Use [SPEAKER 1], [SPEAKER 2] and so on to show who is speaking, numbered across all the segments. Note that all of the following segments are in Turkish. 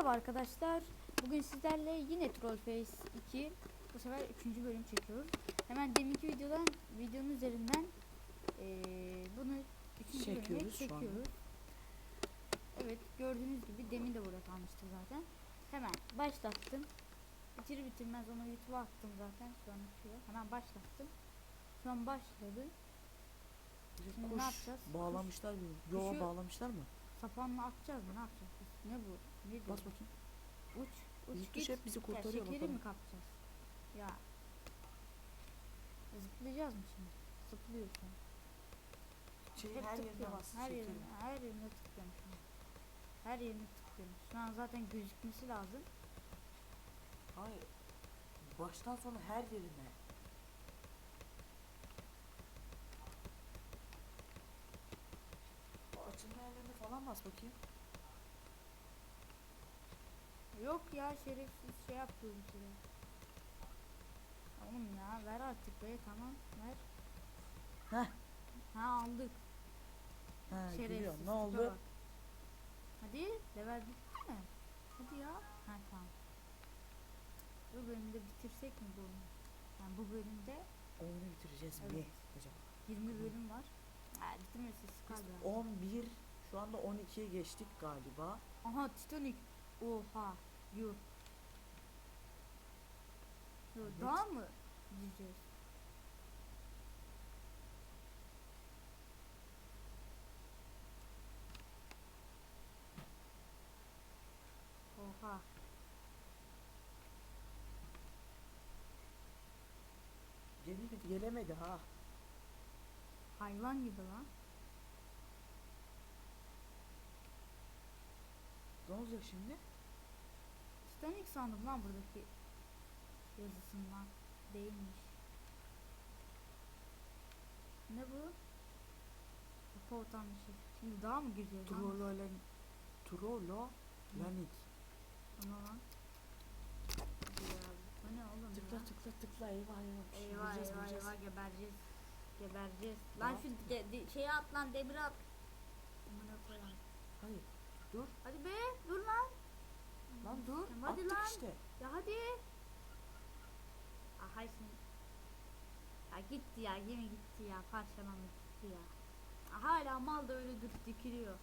[SPEAKER 1] Merhaba arkadaşlar. Bugün sizlerle yine Trollface 2 bu sefer 3. bölüm çekiyoruz. Hemen deminki videodan videonun üzerinden eee, bunu 3. bölüme
[SPEAKER 2] Çekiyoruz.
[SPEAKER 1] Evet gördüğünüz gibi demin de burada kalmıştı zaten. Hemen başlattım. Bitirir bitirmez onu YouTube'a attım zaten. Şu an atıyor. Hemen başlattım. Şu an başladı. Şimdi ne
[SPEAKER 2] kuş
[SPEAKER 1] yapacağız?
[SPEAKER 2] Bağlamışlar mı? Yo
[SPEAKER 1] Kuşu-
[SPEAKER 2] bağlamışlar mı?
[SPEAKER 1] Sapanla atacağız mı? Ne yapacağız? Ne bu? Ne
[SPEAKER 2] Bas bakayım.
[SPEAKER 1] Uç. Uç
[SPEAKER 2] İlk
[SPEAKER 1] git.
[SPEAKER 2] hep bizi
[SPEAKER 1] Ya
[SPEAKER 2] kurtarıyor
[SPEAKER 1] şekeri
[SPEAKER 2] bakalım.
[SPEAKER 1] mi kapacağız? Ya. Zıplayacağız mı şimdi? Zıplıyor şu an.
[SPEAKER 2] Şey,
[SPEAKER 1] Hep
[SPEAKER 2] her yerine
[SPEAKER 1] tıklıyorum.
[SPEAKER 2] bas.
[SPEAKER 1] Her
[SPEAKER 2] şekeri.
[SPEAKER 1] yerine, her yerine tıklıyorum şu an. Her yerine tıklıyorum. Şu an zaten gözükmesi lazım.
[SPEAKER 2] Hayır. Baştan sona her yerine. O açılma yerlerine falan bas bakayım.
[SPEAKER 1] Yok ya şerefsiz şey yapıyor bir süre. Oğlum ya ver artık be tamam ver.
[SPEAKER 2] Heh.
[SPEAKER 1] Ha aldık.
[SPEAKER 2] Ha
[SPEAKER 1] Şerefsiz.
[SPEAKER 2] gülüyor. Ne oldu?
[SPEAKER 1] bak. Hadi level bitti mi? Hadi ya. Ha tamam. Bu bölümde bitirsek mi bu oyunu? Yani bu bölümde
[SPEAKER 2] Oyunu bitireceğiz
[SPEAKER 1] Evet.
[SPEAKER 2] mi acaba?
[SPEAKER 1] 20 bölüm var. Ha bitirmesi sıkar ya.
[SPEAKER 2] 11 şu anda 12'ye geçtik galiba.
[SPEAKER 1] Aha Titanic. Oha. Yo,
[SPEAKER 2] Evet.
[SPEAKER 1] Daha mı gireceğiz? Oha.
[SPEAKER 2] Gelemedi, gelemedi ha.
[SPEAKER 1] Hayvan gibi lan.
[SPEAKER 2] Ne olacak şimdi?
[SPEAKER 1] Titanic sandım lan buradaki yazısından. Değilmiş. Ne bu? Kafa utanmışım. Şimdi daha mı gireceğiz?
[SPEAKER 2] Trollo ile Trollo Lanik.
[SPEAKER 1] Ona lan. Bu ne oğlum
[SPEAKER 2] Tıkla
[SPEAKER 1] ya?
[SPEAKER 2] tıkla tıkla eyvah eyvah.
[SPEAKER 1] Eyvah
[SPEAKER 2] Vuracağız,
[SPEAKER 1] eyvah
[SPEAKER 2] vuracağız.
[SPEAKER 1] eyvah gebereceğiz. Gebereceğiz. Lan şu de, de, şeyi at lan demir at. Amına koyayım.
[SPEAKER 2] Hayır. Dur.
[SPEAKER 1] Hadi be dur lan.
[SPEAKER 2] Lan dur.
[SPEAKER 1] Tamam, Hadi
[SPEAKER 2] Attık
[SPEAKER 1] lan.
[SPEAKER 2] işte.
[SPEAKER 1] Ya hadi. Aha şimdi. Ya gitti ya gemi gitti ya parçalandı gitti ya. Hala mal da öyle dur dikiliyor.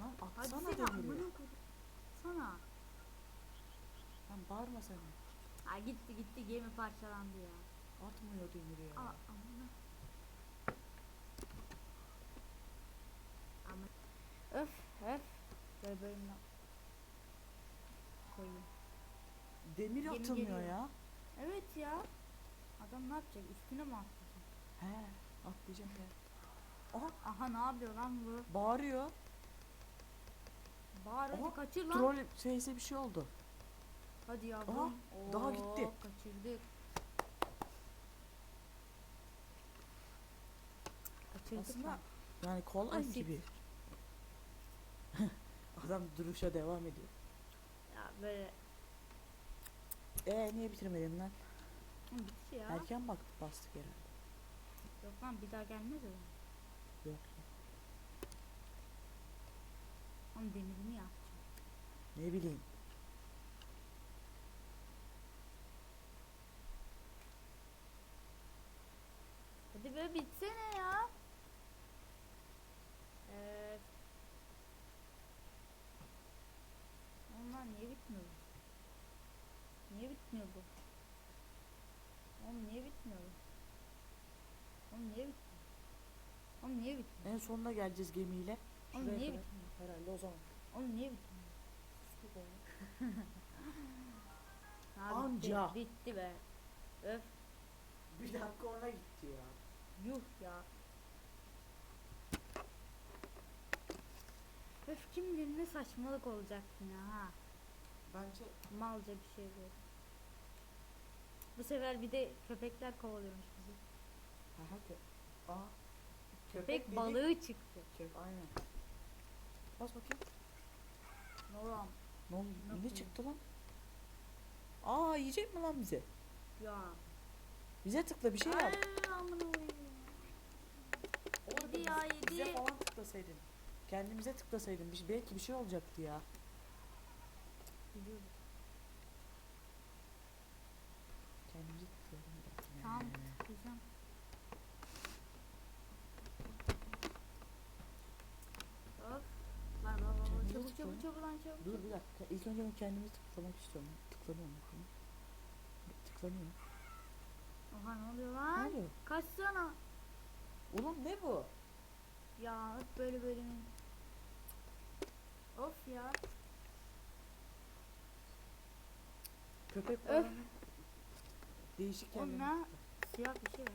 [SPEAKER 2] Lan
[SPEAKER 1] Hadi
[SPEAKER 2] atsana
[SPEAKER 1] sen koyayım. Sana.
[SPEAKER 2] Lan bağırma sen.
[SPEAKER 1] Ha gitti gitti gemi parçalandı ya.
[SPEAKER 2] Atmıyor demiri ya.
[SPEAKER 1] Aa amına. Ama öf öf. Böyle bölümle koyayım.
[SPEAKER 2] Demir
[SPEAKER 1] Gemi
[SPEAKER 2] atılmıyor
[SPEAKER 1] geliyor.
[SPEAKER 2] ya.
[SPEAKER 1] Evet ya. Adam ne yapacak? Üstüne mi atlayacak?
[SPEAKER 2] He. Atlayacak ya. Aha
[SPEAKER 1] Aha ne yapıyor lan bu?
[SPEAKER 2] bağırıyor.
[SPEAKER 1] Bağır hadi
[SPEAKER 2] Aha,
[SPEAKER 1] kaçır lan.
[SPEAKER 2] Troll şeyse bir şey oldu.
[SPEAKER 1] Hadi yavrum.
[SPEAKER 2] daha
[SPEAKER 1] Oo,
[SPEAKER 2] gitti.
[SPEAKER 1] Kaçırdık. Kaçırdık
[SPEAKER 2] Aslında
[SPEAKER 1] lan.
[SPEAKER 2] yani kolay
[SPEAKER 1] Basit.
[SPEAKER 2] gibi. Adam duruşa devam ediyor.
[SPEAKER 1] Böyle
[SPEAKER 2] Ee niye bitirmedin lan?
[SPEAKER 1] Bitti ya.
[SPEAKER 2] Erken bak bastık herhalde.
[SPEAKER 1] Yok lan bir daha gelmez o.
[SPEAKER 2] Yok.
[SPEAKER 1] Onun demirini yapacağım.
[SPEAKER 2] Ne bileyim.
[SPEAKER 1] Hadi be bitsene ya. Evet. Onlar niye bitmiyor? Niye bitmiyor bu? Oğlum niye bitmiyor? Oğlum niye bitmiyor? Oğlum niye bitmiyor?
[SPEAKER 2] En sonuna geleceğiz gemiyle.
[SPEAKER 1] Oğlum
[SPEAKER 2] Şuraya
[SPEAKER 1] niye
[SPEAKER 2] kadar.
[SPEAKER 1] bitmiyor?
[SPEAKER 2] Herhalde o zaman.
[SPEAKER 1] Oğlum niye bitmiyor?
[SPEAKER 2] Anca.
[SPEAKER 1] Bitti, bitti be. Öf.
[SPEAKER 2] Bir dakika ona gitti ya.
[SPEAKER 1] Yuh ya. Öf kim bilir ne saçmalık olacak yine ha.
[SPEAKER 2] Bence
[SPEAKER 1] Malca bir şey bu. Bu sefer bir de köpekler kovalıyormuş bizi.
[SPEAKER 2] Aha kö Aa.
[SPEAKER 1] Köpek,
[SPEAKER 2] dedik.
[SPEAKER 1] balığı çıktı.
[SPEAKER 2] Köp aynen. Bas bakayım.
[SPEAKER 1] Oğlum
[SPEAKER 2] Ne oldu?
[SPEAKER 1] Ne
[SPEAKER 2] Ne çıktı lan? Aa yiyecek mi lan bize?
[SPEAKER 1] ya.
[SPEAKER 2] Bize tıkla bir şey yap.
[SPEAKER 1] Yedi ya,
[SPEAKER 2] biz- Bize
[SPEAKER 1] yedi.
[SPEAKER 2] falan tıklasaydın. Kendimize tıklasaydın. bir- Belki bir şey olacaktı ya.
[SPEAKER 1] Biliyoruz.
[SPEAKER 2] Kendimizi tutalım.
[SPEAKER 1] Tamam tıklayacağım. Of. Lan lan lan. Çabuk çabuk çabuk lan çabuk.
[SPEAKER 2] Dur bir dakika. İlk önce ben kendimi tıklamak istiyorum. Tıklanıyor mu? Tıklanıyor.
[SPEAKER 1] Oha ne oluyor
[SPEAKER 2] Ne
[SPEAKER 1] lan?
[SPEAKER 2] oluyor?
[SPEAKER 1] Kaçsana.
[SPEAKER 2] Oğlum ne bu?
[SPEAKER 1] Ya hep böyle böyle mi? Of ya.
[SPEAKER 2] Köpek falan. Değişik yerler.
[SPEAKER 1] ne? Siyah bir şey var.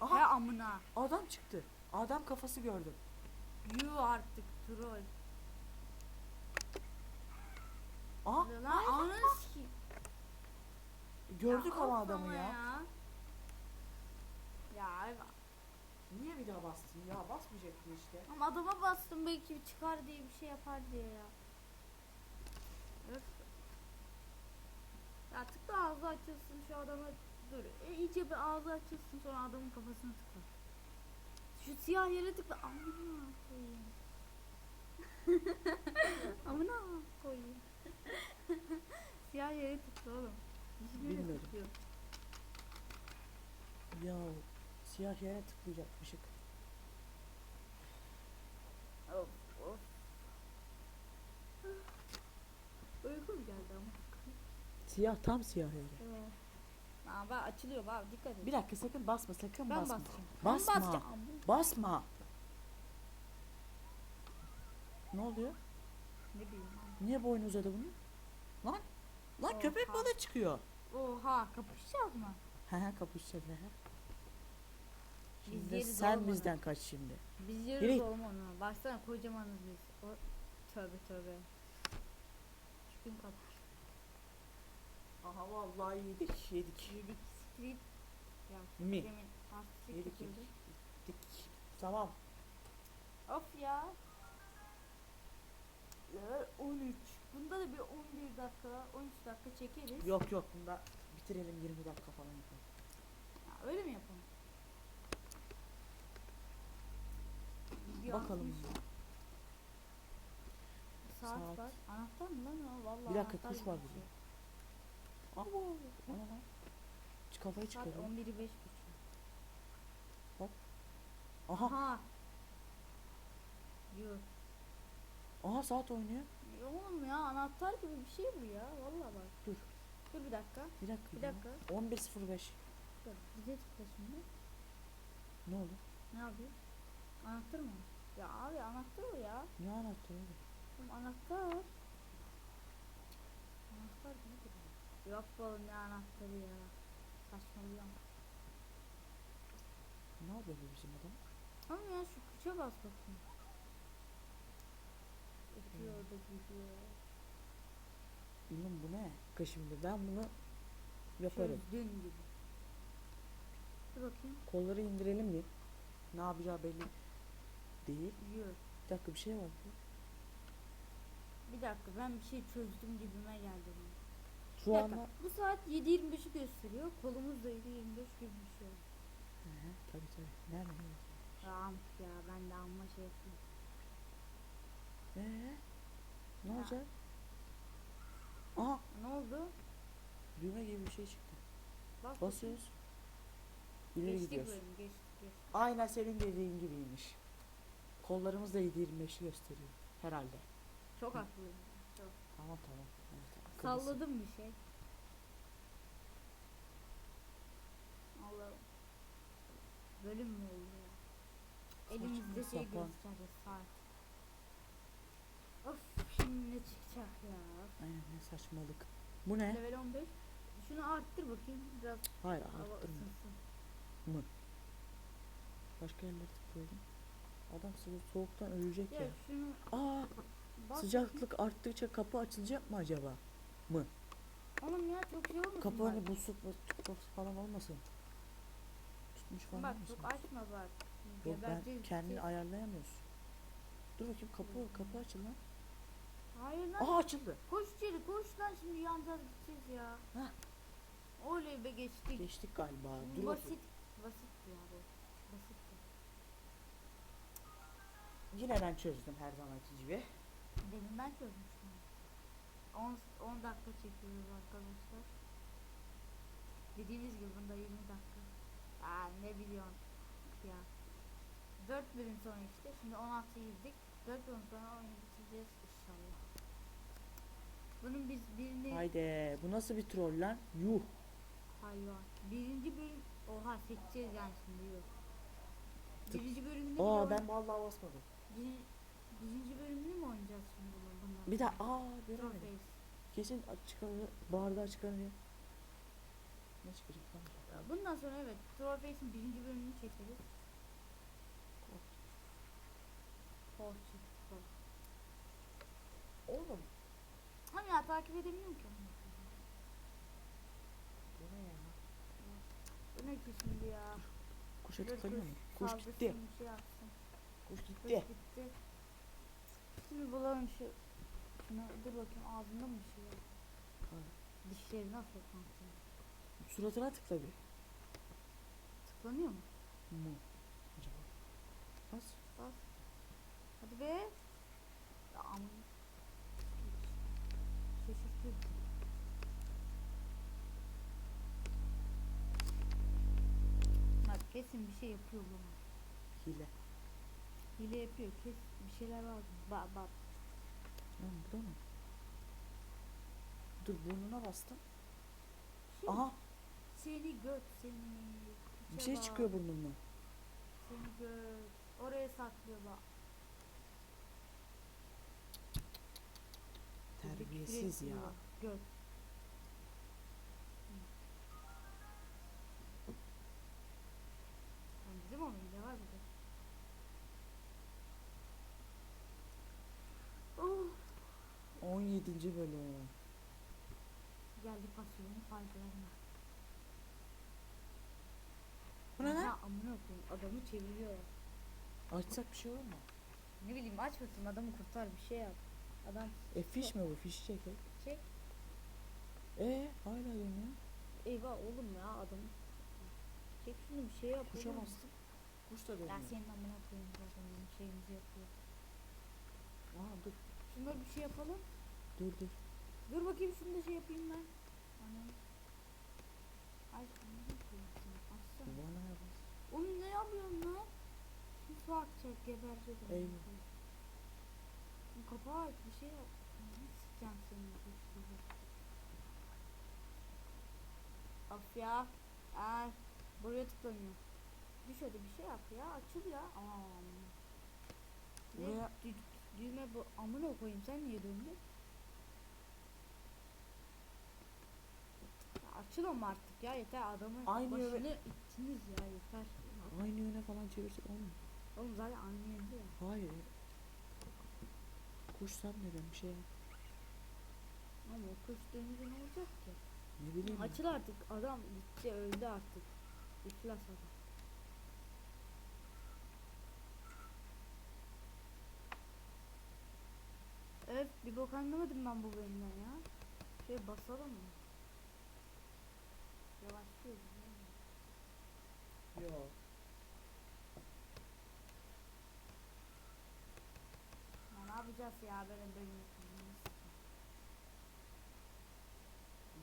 [SPEAKER 2] Aha
[SPEAKER 1] He amına.
[SPEAKER 2] adam çıktı. Adam kafası gördüm.
[SPEAKER 1] Yuh artık troll.
[SPEAKER 2] Aa
[SPEAKER 1] Oluyor Lan ananı sikeyim.
[SPEAKER 2] gördük
[SPEAKER 1] Ya
[SPEAKER 2] ama
[SPEAKER 1] of
[SPEAKER 2] adamı ya.
[SPEAKER 1] Ya, evet.
[SPEAKER 2] Niye bir daha bastın ya? Basmayacaktın işte.
[SPEAKER 1] Ama adama bastım belki bir çıkar diye bir şey yapar diye ya. Öf. Ya tıkla ağzı açılsın şu adama dur. E, iyice bir ağzı açılsın sonra adamın kafasına tıkla. Şu siyah yere tıkla. Amına koyayım. Amına koyayım. siyah yere tıkla oğlum.
[SPEAKER 2] Bilmiyorum.
[SPEAKER 1] tıklıyor.
[SPEAKER 2] Ya siyah yere tıklayacakmışık.
[SPEAKER 1] Of of. Uykum geldi ama.
[SPEAKER 2] Siyah tam siyah.
[SPEAKER 1] Evet. Aa bak açılıyor bak dikkat et.
[SPEAKER 2] Bir dakika sakın basma sakın
[SPEAKER 1] ben
[SPEAKER 2] basma.
[SPEAKER 1] basacağım.
[SPEAKER 2] Basma.
[SPEAKER 1] Ben basacağım.
[SPEAKER 2] Basma. Ne oluyor?
[SPEAKER 1] Ne bileyim.
[SPEAKER 2] Niye boynu uzadı bunun? Lan. Lan
[SPEAKER 1] Oha.
[SPEAKER 2] köpek balığı çıkıyor.
[SPEAKER 1] Oha kapışacağız mı?
[SPEAKER 2] He he kapışacağız he he.
[SPEAKER 1] Biz
[SPEAKER 2] Şimdi
[SPEAKER 1] yeriz
[SPEAKER 2] sen
[SPEAKER 1] oğlum
[SPEAKER 2] bizden kaç şimdi.
[SPEAKER 1] Biz
[SPEAKER 2] Yürü.
[SPEAKER 1] oğlum onu. Baksana kocamanız biz. O, tövbe tövbe. Çıkın kapış.
[SPEAKER 2] Aha vallahi yedik yedik.
[SPEAKER 1] Yedik. Ya
[SPEAKER 2] Mi?
[SPEAKER 1] demin
[SPEAKER 2] Yedik yedik. yedik. Tamam.
[SPEAKER 1] Of ya. Ya, 13. Bunda da bir 11 dakika, 13 dakika çekeriz.
[SPEAKER 2] Yok yok bunda bitirelim 20 dakika falan yapalım.
[SPEAKER 1] Ya, öyle mi yapalım? Bir
[SPEAKER 2] Bakalım.
[SPEAKER 1] altmış Saat,
[SPEAKER 2] Saat.
[SPEAKER 1] var. Anahtar mı lan o? Vallahi
[SPEAKER 2] Bir dakika, kuş var burada.
[SPEAKER 1] şey.
[SPEAKER 2] Abo. O ne lan? Çık kafayı
[SPEAKER 1] Saat. 11'i 5
[SPEAKER 2] Aha.
[SPEAKER 1] Aha. Yok.
[SPEAKER 2] Aha saat oynuyor.
[SPEAKER 1] Ya Oğlum ya anahtar gibi bir şey bu ya. Vallahi bak.
[SPEAKER 2] Dur.
[SPEAKER 1] Dur bir dakika.
[SPEAKER 2] Bir dakika.
[SPEAKER 1] Bir dakika.
[SPEAKER 2] 11.05.
[SPEAKER 1] Dur. Bize tıkla şimdi.
[SPEAKER 2] Ne oldu?
[SPEAKER 1] Ne yapıyor? Anahtar mı? Ya abi anahtar o ya.
[SPEAKER 2] Ne anlattı oğlum?
[SPEAKER 1] Anahtar nedir? ya? Yok oğlum ne anahtarı ya. Saçmalıyorum.
[SPEAKER 2] Ne yapıyor bu bizim adam?
[SPEAKER 1] Ama ya şu kuşa bas bakayım. Ötüyor da gidiyor.
[SPEAKER 2] Oğlum bu ne? Şimdi ben bunu yaparım.
[SPEAKER 1] Çözdün gibi. Dur bakayım.
[SPEAKER 2] Kolları indirelim bir. Ne yapacağı belli değil.
[SPEAKER 1] Yiyor.
[SPEAKER 2] Bir dakika bir şey var.
[SPEAKER 1] Bir dakika ben bir şey çözdüm gibime geldi. benim.
[SPEAKER 2] Şu
[SPEAKER 1] Bir dakika,
[SPEAKER 2] anda...
[SPEAKER 1] Bu saat 7.25'i gösteriyor. Kolumuz da 7.25 gibi bir şey.
[SPEAKER 2] Hı hı, tabii tabii. Nerede?
[SPEAKER 1] Tamam ya ben de amma şey yapayım.
[SPEAKER 2] Ee, ne olacak? Aha
[SPEAKER 1] Ne oldu?
[SPEAKER 2] düğme gibi bir şey çıktı.
[SPEAKER 1] Bak
[SPEAKER 2] Basıyoruz. İleri
[SPEAKER 1] Geçtik
[SPEAKER 2] gidiyoruz.
[SPEAKER 1] bölümü geçtik geçtik.
[SPEAKER 2] Aynen senin dediğin gibiymiş. Kollarımız da 7.25'i gösteriyor. Herhalde.
[SPEAKER 1] Çok. Çok.
[SPEAKER 2] Tamam tamam. Akıllısın.
[SPEAKER 1] Salladım bir şey. Allah'ım. Bölüm mü oldu ya? Elimizde şey gösterdi saat. Of şimdi ne çıkacak ya?
[SPEAKER 2] Aynen ne saçmalık. Bu ne?
[SPEAKER 1] Level 15. Şunu arttır bakayım biraz
[SPEAKER 2] Hayır arttırma.
[SPEAKER 1] ısınsın.
[SPEAKER 2] Başka yerlere tıklayalım. Adam sıvı soğuktan ölecek
[SPEAKER 1] Ya
[SPEAKER 2] ya.
[SPEAKER 1] şunu
[SPEAKER 2] Aa
[SPEAKER 1] bak
[SPEAKER 2] sıcaklık arttıkça kapı açılacak mı acaba?
[SPEAKER 1] Oğlum ya çok şey olmasın
[SPEAKER 2] Kapı
[SPEAKER 1] bak.
[SPEAKER 2] hani buzluk buzluk falan olmasın. Tutmuş falan
[SPEAKER 1] Bak
[SPEAKER 2] olmasın.
[SPEAKER 1] çok açma bak.
[SPEAKER 2] Yok ben kendini ayarlayamıyorsun. Dur bakayım kapı kapı açıl lan.
[SPEAKER 1] Hayır lan.
[SPEAKER 2] Aa açıldı.
[SPEAKER 1] Koş içeri koş lan şimdi yanacağız gideceğiz ya.
[SPEAKER 2] Hah.
[SPEAKER 1] Oley be geçtik.
[SPEAKER 2] Geçtik galiba. Dur
[SPEAKER 1] basit.
[SPEAKER 2] bakayım.
[SPEAKER 1] Basit ya bu. Basit.
[SPEAKER 2] Yine ben çözdüm her zamanki gibi.
[SPEAKER 1] Demin ben çözmüştüm. 10 10 dakika çekiyoruz arkadaşlar. Dediğimiz gibi bunda 20 dakika. Aa ne biliyorsun ya. 4 bölüm sonra işte şimdi 16'ya girdik. 4 bölüm sonra oyunu bitireceğiz inşallah. Bunun biz birini
[SPEAKER 2] Haydi bu nasıl bir troll lan? Yuh.
[SPEAKER 1] hayvan. Birinci bölüm oha seçeceğiz yani şimdi yok. Birinci bölümünü
[SPEAKER 2] Aa
[SPEAKER 1] bile
[SPEAKER 2] ben vallahi basmadım.
[SPEAKER 1] bir, birinci bölümünü mü oynayacağız şimdi?
[SPEAKER 2] Bir daha aa göremedim. Kesin çıkarır, bardağı çıkarır. Ne çıkacak lan?
[SPEAKER 1] Bundan sonra evet Trollface'in birinci bölümünü çekeriz. Porçuk.
[SPEAKER 2] Oğlum.
[SPEAKER 1] Hani ya takip edemiyorum ki onu.
[SPEAKER 2] Bu ne ya?
[SPEAKER 1] Bu ne ki şimdi ya?
[SPEAKER 2] Kuşa tıklanıyor mu?
[SPEAKER 1] kuş
[SPEAKER 2] Kuş gitti.
[SPEAKER 1] Şey.
[SPEAKER 2] Kuş
[SPEAKER 1] Kuş
[SPEAKER 2] gitti.
[SPEAKER 1] gitti. Şimdi bulalım şu. Şunu dur bakayım ağzında mı bir şey var?
[SPEAKER 2] Hayır.
[SPEAKER 1] Dişleri nasıl tıklanıyor?
[SPEAKER 2] Suratına tıkla bir.
[SPEAKER 1] Tıklanıyor mu?
[SPEAKER 2] Mu. Acaba. Bas.
[SPEAKER 1] Bas. Hadi be. Ya aman. Şaşırtıyor. Bak kesin bir şey yapıyor bu.
[SPEAKER 2] Hile.
[SPEAKER 1] Hile yapıyor. Kes bir şeyler var. Bak bak.
[SPEAKER 2] Lan bu da mı? Dur burnuna bastım.
[SPEAKER 1] Şimdi
[SPEAKER 2] Aha
[SPEAKER 1] Seni göt seni.
[SPEAKER 2] bir şey
[SPEAKER 1] bak,
[SPEAKER 2] çıkıyor burnumdan.
[SPEAKER 1] Seni göt. Oraya saklıyor bak. Küfür
[SPEAKER 2] Terbiyesiz ya.
[SPEAKER 1] ediyor. Göt.
[SPEAKER 2] 17. bölüm.
[SPEAKER 1] Geldik fasulyenin faydalarına.
[SPEAKER 2] Bu ne lan?
[SPEAKER 1] Ya amına koyayım adamı çeviriyorlar.
[SPEAKER 2] Açsak bir şey olur mu?
[SPEAKER 1] Ne bileyim aç bakayım adamı kurtar bir şey yap. Adam
[SPEAKER 2] E fiş mi bu? Fişi çekelim.
[SPEAKER 1] çek.
[SPEAKER 2] E hala dönüyor.
[SPEAKER 1] Eyvah oğlum ya adam. Çek şunu bir şey yap.
[SPEAKER 2] Kuşa
[SPEAKER 1] oğlum.
[SPEAKER 2] bastım. Kuş da dönüyor.
[SPEAKER 1] senin amına koyayım zaten bizim şeyimizi yapıyor.
[SPEAKER 2] Aa dur.
[SPEAKER 1] Şunları bir şey yapalım.
[SPEAKER 2] Dur dur.
[SPEAKER 1] Dur bakayım şunu da şey yapayım ben. Anam. Ay seni. Açsana.
[SPEAKER 2] Bana.
[SPEAKER 1] Oğlum ne yapıyorsun lan? Su akacak geberecek. amına
[SPEAKER 2] Eyvah.
[SPEAKER 1] Kapağı aç bir şey yap. Sikeceğim seni suyu. Of ya. Ay. Buraya tıklanıyor. Düş hadi bir şey yap ya. Açıl ya. Aman. Ne düğme bu. Amına koyayım sen niye döndün? Ya açıl ama artık ya yeter adamın
[SPEAKER 2] Aynı
[SPEAKER 1] başını
[SPEAKER 2] yöne-
[SPEAKER 1] ittiniz ya yeter.
[SPEAKER 2] Aynı yöne falan çevirsek olmuyor.
[SPEAKER 1] Oğlum zaten aynı yönde ya.
[SPEAKER 2] Hayır. Kuş neden bir şey.
[SPEAKER 1] Ama o kuş dönünce ne olacak ki?
[SPEAKER 2] Ne bileyim.
[SPEAKER 1] Açıl artık adam gitti öldü artık. İflas adam. Öf bir bok anlamadım ben bu bölümden ya. Şöyle basalım mı? Yavaşlıyoruz. değil mi?
[SPEAKER 2] Yo.
[SPEAKER 1] Ya ne yapacağız ya böyle bölüm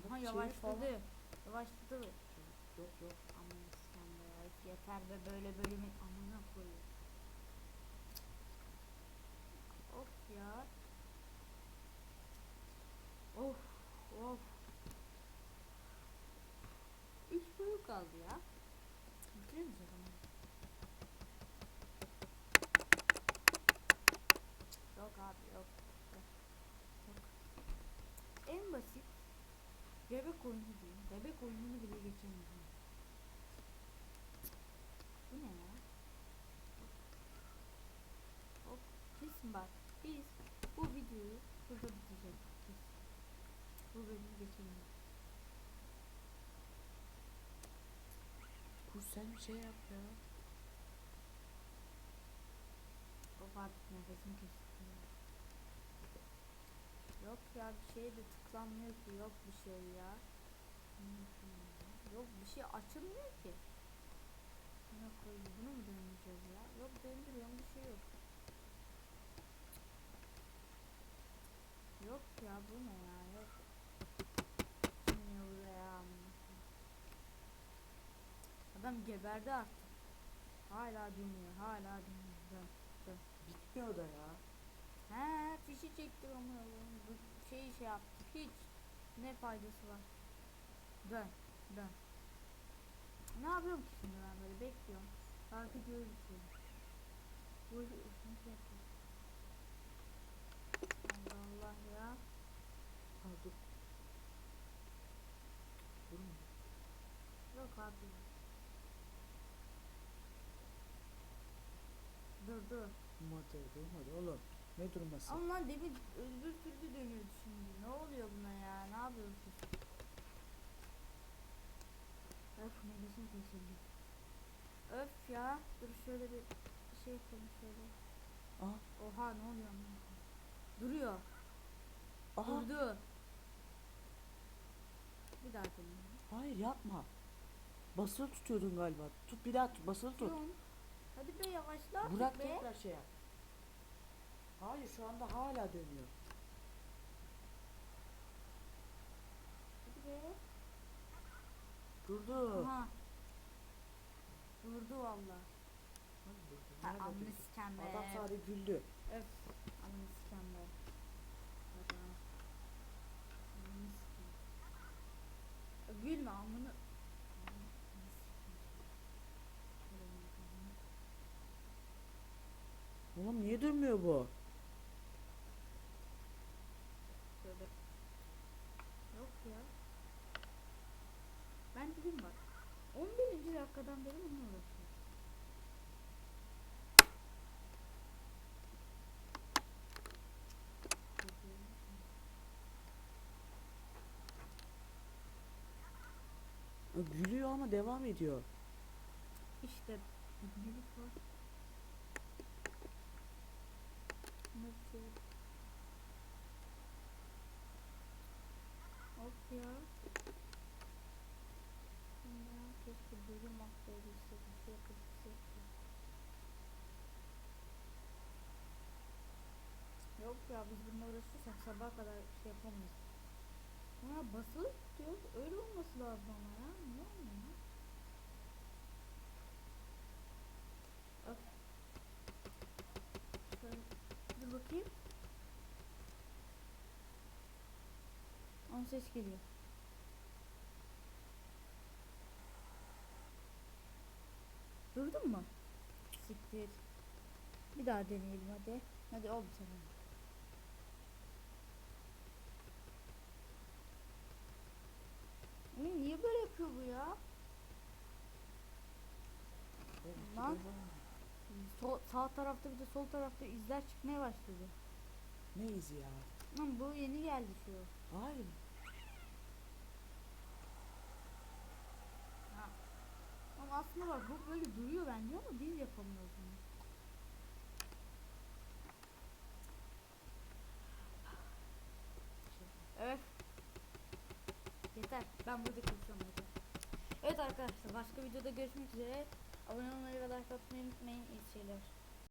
[SPEAKER 1] Aha yavaşladı. Yavaşladı.
[SPEAKER 2] Yok yok.
[SPEAKER 1] Aman üf, Yeter be böyle bölümün amına koyayım. Of ya. Of of. Üç bölüm kaldı ya. Bitiriyor musun adamı? Yok abi yok. Yok. En basit bebek oyunu diyeyim. Bebek oyununu bile geçemiyorum. Bu ne ya? Hop. Kesin bak. Biz bu videoyu burada biteceğiz. Kesin. Bu bölümü geçemiyoruz.
[SPEAKER 2] Kuş sen bir şey yap ya.
[SPEAKER 1] Of artık nefesim kesildi. Yok ya bir şey de tıklanmıyor ki. Yok bir şey ya. Yok bir şey açılmıyor ki. Ne koyayım bunu mu döndüreceğiz ya? Yok döndürüyorum bir şey yok. Yok ya bu ne ya? Şimdi buraya. Adam geberdi artık. Hala dönüyor. Hala dönüyor. Dön.
[SPEAKER 2] Bitmiyor da ya.
[SPEAKER 1] He fişi çektik ama bu şeyi şey yaptık hiç ne faydası var dön dön ne yapıyorum ki şimdi ben böyle bekliyorum bir şey bu şey. Allah Allah ya
[SPEAKER 2] Ha dur. Dur mu?
[SPEAKER 1] yok abi dur dur
[SPEAKER 2] Durmadı, durmadı oğlum. Ne durması?
[SPEAKER 1] ama lan demin öbür türlü dönüyordu şimdi ne oluyor buna ya ne yapıyorsun Öf nefesim kesildi. Öf ya. Dur şöyle bir şey yapalım şöyle.
[SPEAKER 2] Aha,
[SPEAKER 1] Oha ne oluyor? Duruyor.
[SPEAKER 2] aha.
[SPEAKER 1] Durdu. Bir daha deneyelim.
[SPEAKER 2] Hayır yapma. Basılı tutuyordun galiba. Tut bir daha tut. Basılı tut.
[SPEAKER 1] Tutuyorum. Hadi be yavaşla
[SPEAKER 2] Bırak
[SPEAKER 1] be.
[SPEAKER 2] tekrar şey yap. Hayır şu anda hala dönüyor.
[SPEAKER 1] Hadi be.
[SPEAKER 2] Durdu.
[SPEAKER 1] Aha. Durdu valla. Ha,
[SPEAKER 2] Nerede
[SPEAKER 1] amını
[SPEAKER 2] durdu?
[SPEAKER 1] siken be.
[SPEAKER 2] Adam sadece güldü.
[SPEAKER 1] Öf. Amını siken be. Adam. Amını siken. Ya Gülme amını. Amını siken. Şöyle yapalım.
[SPEAKER 2] Durmuyor bu?
[SPEAKER 1] Yok ya. Ben dedim bak. 11. dakikadan beri bununla uğraşıyorum.
[SPEAKER 2] Gülüyor ama devam ediyor.
[SPEAKER 1] İşte ibnelik var. Ne şey. Of ya. Ya keşke bölüm atlayabilsek bir şey. Yok ya biz bununla uğraşırsak sabaha kadar şey yapamayız. Ya basılı tutuyor. Öyle olması lazım ama ya. Niye olmuyor? Öf. Şöyle dur bakayım. Ses geliyor. Durdun mu? Siktir. Bir daha deneyelim hadi. Hadi ol bu sefer. Oğlum niye böyle yapıyor bu ya? Lan. Sol, sağ tarafta bir de sol tarafta izler çıkmaya başladı.
[SPEAKER 2] Ne izi ya?
[SPEAKER 1] Lan bu yeni geldi şu.
[SPEAKER 2] Hayır.
[SPEAKER 1] Ama aslında bak bu böyle duruyor bence ama biz yapamıyoruz bunu. Evet. Yeter. Ben burada konuşuyorum. Evet arkadaşlar başka videoda görüşmek üzere. Abone olmayı ve like atmayı unutmayın. İyi şeyler.